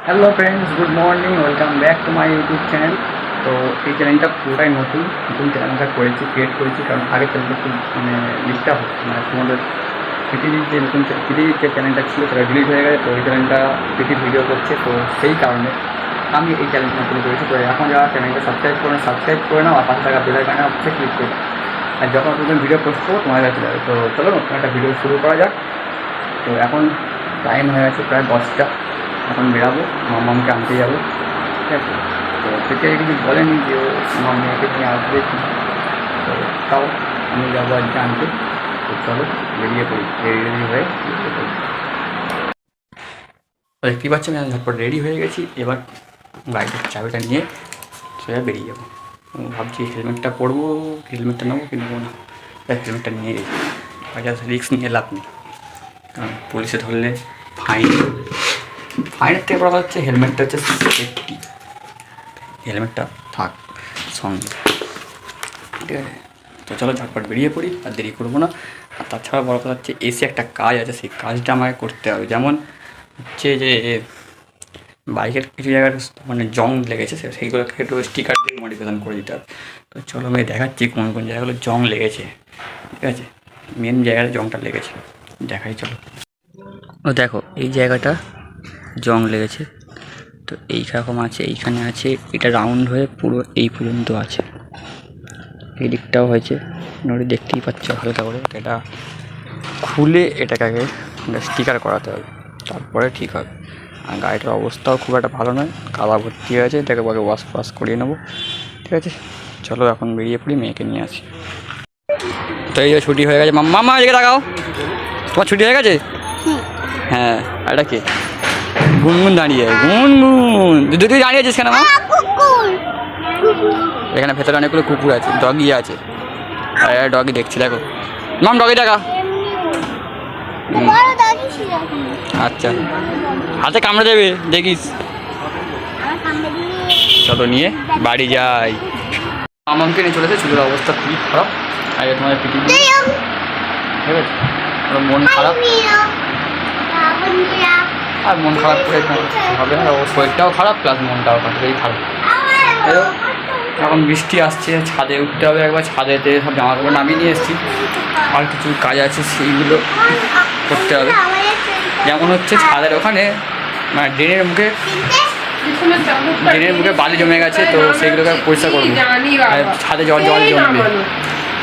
Hello friends good morning welcome back to my YouTube channel তো এই চ্যানেলটা পুরোটাই নতুন নতুন চ্যানেলটা করেছি ক্রিয়েট করেছি, কারণ আগের চ্যানেলটা খুব মানে ডিস্টার্ব হচ্ছে। মানে তোমাদের পৃথিবীর যে নতুন পৃথিবীর যে চ্যানেলটা ছিল সেটা ডিলিট হয়ে গেছে, তো ওই চ্যানেলটা পৃথিবী ভিডিও করছে, তো সেই কারণে আমি এই চ্যানেলটা নতুন করেছি। তো এখন যারা চ্যানেলটা সাবস্ক্রাইব করে সাবস্ক্রাইব করে নাও, আর পাশে থাকা বেলাইকানে অবশ্যই ক্লিক করে। আর যখন তুমি ভিডিও পোস্ট করব তোমার কাছে যাবে। তো চলো, নতুন একটা ভিডিও শুরু করা যাক। তো এখন টাইম হয়ে গেছে প্রায় দশটা। এখন বেরাবো মামাকে আনতে যাব। ঠিক আছে? তো থেকে কিছু বলেনি যে ও আমার মেয়েকে নিয়ে আসবে তো তাও আমি যাব আজকে আনতে। তো চলো, বেরিয়ে পড়ি। রেডি রেডি হয়ে বেরিয়ে পড়ি দেখতেই পাচ্ছেন, আমি ঝটপট রেডি হয়ে গেছি। এবার গাড়িটার চাবিটা নিয়ে সোজা বেরিয়ে যাব। ভাবছি হেলমেটটা পরবো, হেলমেটটা নেব কি নেব না। হেলমেটটা নিয়ে গেছি রিক্স নিয়ে লাভ নেই। কারণ পুলিশে ধরলে ফাইন ফাইনের থেকে কথা হচ্ছে হেলমেটটা হচ্ছে সেফটি হেলমেটটা থাক, সঙ্গে। ঠিক আছে? তো চলো ঝটপট বেরিয়ে পড়ি, আর দেরি করব না। আর তাছাড়া বড় কথা হচ্ছে এসে একটা কাজ আছে, সেই কাজটা আমাকে করতে হবে। যেমন হচ্ছে যে, বাইকের কিছু জায়গায় মানে জং লেগেছে সেইগুলোকে একটু স্টিকার দিয়ে মডিফিকেশন করে দিতে হবে। তো চলো আমি দেখাচ্ছি কোন কোন জায়গাগুলো জং লেগেছে। ঠিক আছে? মেন জায়গায় জংটা লেগেছে। দেখাই, চলো। ও, দেখো, এই জায়গাটা জং লেগেছে। তো এইরকম আছে এইখানে আছে এটা রাউন্ড হয়ে পুরো এই পর্যন্ত আছে। এই দিকটাও হয়েছে নড়ে দেখতেই পাচ্ছ। হালকা করে এটা খুলে এটাকে আগে স্টিকার করাতে হবে তারপরে ঠিক হবে। আর গাড়িটার অবস্থাও খুব একটা ভালো নয় কাদা ভর্তি হয়ে আছে এটাকে আগে ওয়াশ ফোয়াশ করিয়ে নেব। ঠিক আছে? চলো এখন বেরিয়ে পড়ি মেয়েকে নিয়ে আসি। তো এই যে ছুটি হয়ে গেছে মাম্মা মামা এদিকে তাকাও। তোমার ছুটি হয়ে গেছে? হ্যাঁ এটা কে? গুনগুন দাঁড়িয়ে গুনগুন তুই তুই দাঁড়িয়ে আছিস কেন মা? এখানে ভেতরে অনেকগুলো কুকুর আছে ডগি আছে। আর ডগি দেখছি দেখো। মাম ডগি দেখা। আচ্ছা। হাতে কামড়ে দেবে দেখিস। চলো নিয়ে বাড়ি যাই। আমাকে নিয়ে চলেছে চুলের অবস্থা খুবই খারাপ। আগে তোমাদের পিটি ঠিক আছে? মন খারাপ। আর মন খারাপ করে হবে না ওর শরীরটাও খারাপ প্লাস মনটাও এই খারাপ। এখন বৃষ্টি আসছে, ছাদে উঠতে হবে একবার ছাদেতে সব জামা নামিয়ে নিয়ে এসেছি। আর কিছু কাজ আছে, সেইগুলো করতে হবে। যেমন হচ্ছে ছাদের ওখানে মানে ড্রেনের মুখে ড্রেনের মুখে বালি জমে গেছে, তো সেগুলোকে পরিষ্কার করব ছাদে জল জল জমবে।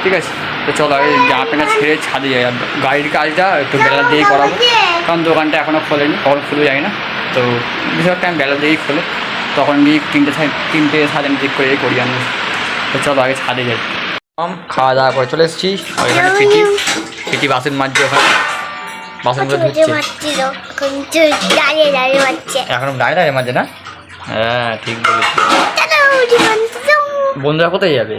ঠিক আছে? তো চলো, আগে জামা প্যান্ট ছেড়ে ছাদে যাই, আর গাড়ির কাজটা একটু বেলা দিয়েই করাবো। কারণ দোকানটা এখনও খোলেনি কখন খুলে যায় না। তো বেশিরভাগ টাইম বেলা দিয়েই খোলে। তখন গিয়ে তিনটে সাড়ে তিনটে সাড়ে তিনটে দিক করে করি আমি। তো চলো আগে ছাদে যাই। কম খাওয়া দাওয়া করে চলে এসেছি। এখানে পিটি। পিটি বাসন মাজছে ওখানে। বাসনগুলো ধুচ্ছে। এখন দাঁড়িয়ে দাঁড়িয়ে মাঝে না? হ্যাঁ ঠিক বলেছি। বন্ধুরা কোথায় যাবে?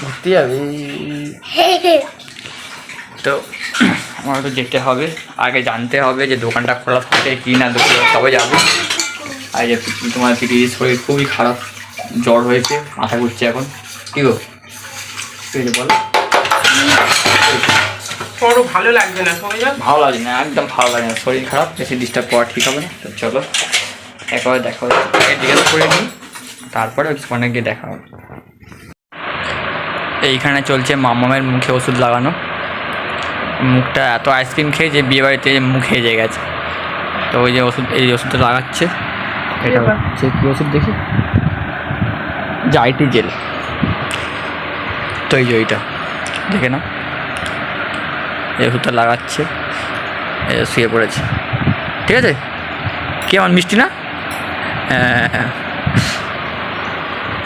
ঘুরতে যাবে। তো আমার তো যেতে হবে। আগে জানতে হবে যে দোকানটা খোলা থাকে কি না দোকান তবে যাব। আর যে তোমার পিটির শরীর খুবই খারাপ জ্বর হয়েছে মাথা ঘুরছে এখন। কী গো? বলো। ভালো লাগবে না ভালো লাগে না একদম ভালো লাগে না। শরীর খারাপ বেশি ডিস্টার্ব করা ঠিক হবে না। তো চলো একবার দেখা হবে জিজ্ঞাসা করে নিই তারপরে ওখানে গিয়ে দেখা হবে। এইখানে চলছে মামামের মুখে ওষুধ লাগানো। মুখটা এত আইসক্রিম খেয়ে যে বিয়ে বাড়িতে মুখ হেজে গেছে। তো ওই যে ওষুধ এই ওষুধটা লাগাচ্ছে। এটা হচ্ছে কী ওষুধ দেখি? জাইটি জেল তো এই যে ওইটা। দেখে না এই ওষুধটা লাগাচ্ছে। এই যে শুয়ে পড়েছে। ঠিক আছে? কি আমার মিষ্টি না? হ্যাঁ হ্যাঁ।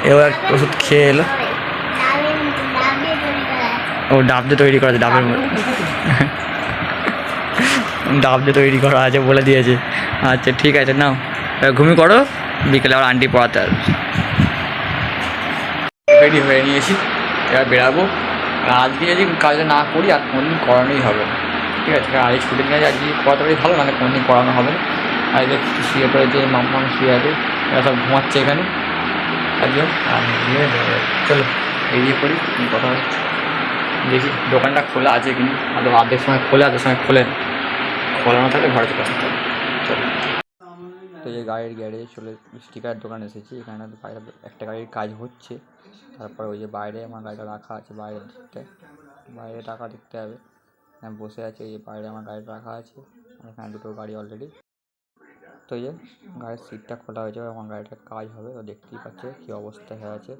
এবার ওষুধ খেয়ে এলো। ও ডাব দিয়ে তৈরি করা আছে ডাবের মধ্যে। ডাব দিয়ে তৈরি করা আছে বলে দিয়েছে। আচ্ছা ঠিক আছে, নাও। ঘুমিয়ে করো বিকেলে আবার আন্টি পড়াতে আসবে। রেডি হয়ে নিয়েছি। এবার বেরাবো। আর আজকে যদি কাজটা না করি, আর কোনোদিন করানোই হবে না। ঠিক আছে আজকে ছুটি নিয়ে আজকে করাতে পারি ভালো, নাহলে কোনোদিন করানো হবে না। আজকে শুয়ে পড়েছে মাম্মা শুয়ে আছে, এরা সব ঘুমাচ্ছে এখানে। আজকে আর চলো, বেরিয়ে পড়ি কথা হচ্ছে দেখি দোকানটা খোলা আছে কিনা আদৌ অর্ধেক সময় খোলে অর্ধেক সময় খোলে খোলা না থাকলে ঘরে চলে আসতে তো এই গাড়ির গ্যারেজে চলে স্টিকার দোকান এসেছি। এখানে বাইরে একটা গাড়ির কাজ হচ্ছে। তারপর ওই যে বাইরে আমার গাড়িটা রাখা আছে বাইরের দিকতে বাইরে টাকা দেখতে হবে। আমি বসে আছি এই যে বাইরে আমার গাড়িটা রাখা আছে। এখানে দুটো গাড়ি অলরেডি তো যে গাড়ির সিটটা খোলা হয়েছে, আমার গাড়িটার কাজ হবে। ও দেখতেই পাচ্ছে কী অবস্থা হয়ে আছে।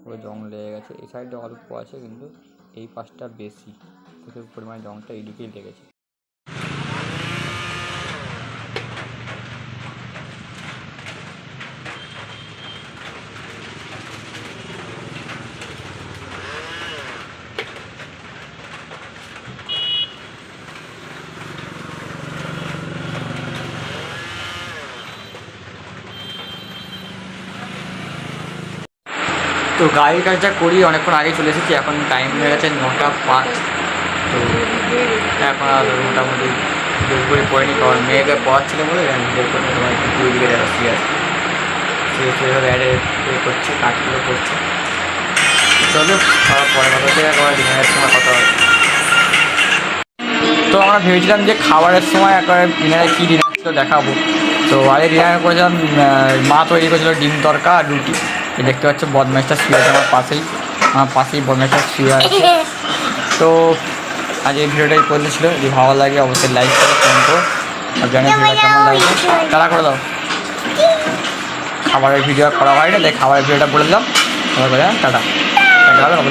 পুরো জং লেগে গেছে। এই সাইডে অল্প আছে কিন্তু এই পাশটা বেশি। প্রচুর পরিমাণে জংটা এইদিকেই লেগেছে। তো গাড়ির কাজটা করি, অনেকক্ষণ আগে চলে এসেছি, এখন টাইম হয়ে গেছে নটা পাঁচ। তো এখন আর মোটামুটি বের করে পড়িনি, কারণ মেয়েকে পড়াচ্ছিল বলে বের করে দুই দিকে দেখা শুয়ে আছে শুয়ে ব্যাটে ইয়ে করছে, কাজগুলো করছে। চলো পরে কথা হচ্ছে একবার ডিনারের সময় কথা হবে। তো আমরা ভেবেছিলাম যে খাবারের সময় একবারে ডিনারে কী ডিনার ছিল দেখাবো। তো আগে ডিনার করেছিলাম মা তৈরি করেছিল ডিম তরকা আর রুটি। দেখতে পাচ্ছ বদমাইশটা শুয়ে আছে আমার পাশেই আমার পাশেই বদমাইশটা শুয়ে আছে। তো আজ এই ভিডিওটাই করে ছিল। যদি ভালো লাগে অবশ্যই লাইক করো কমেন্ট করো আর জানি ভিডিওটা কেমন লাগে তারা করে দাও। খাবারের ভিডিও করা হয় তাই খাবারের ভিডিওটা বলে দিলাম। টাটা। টাটা হবে।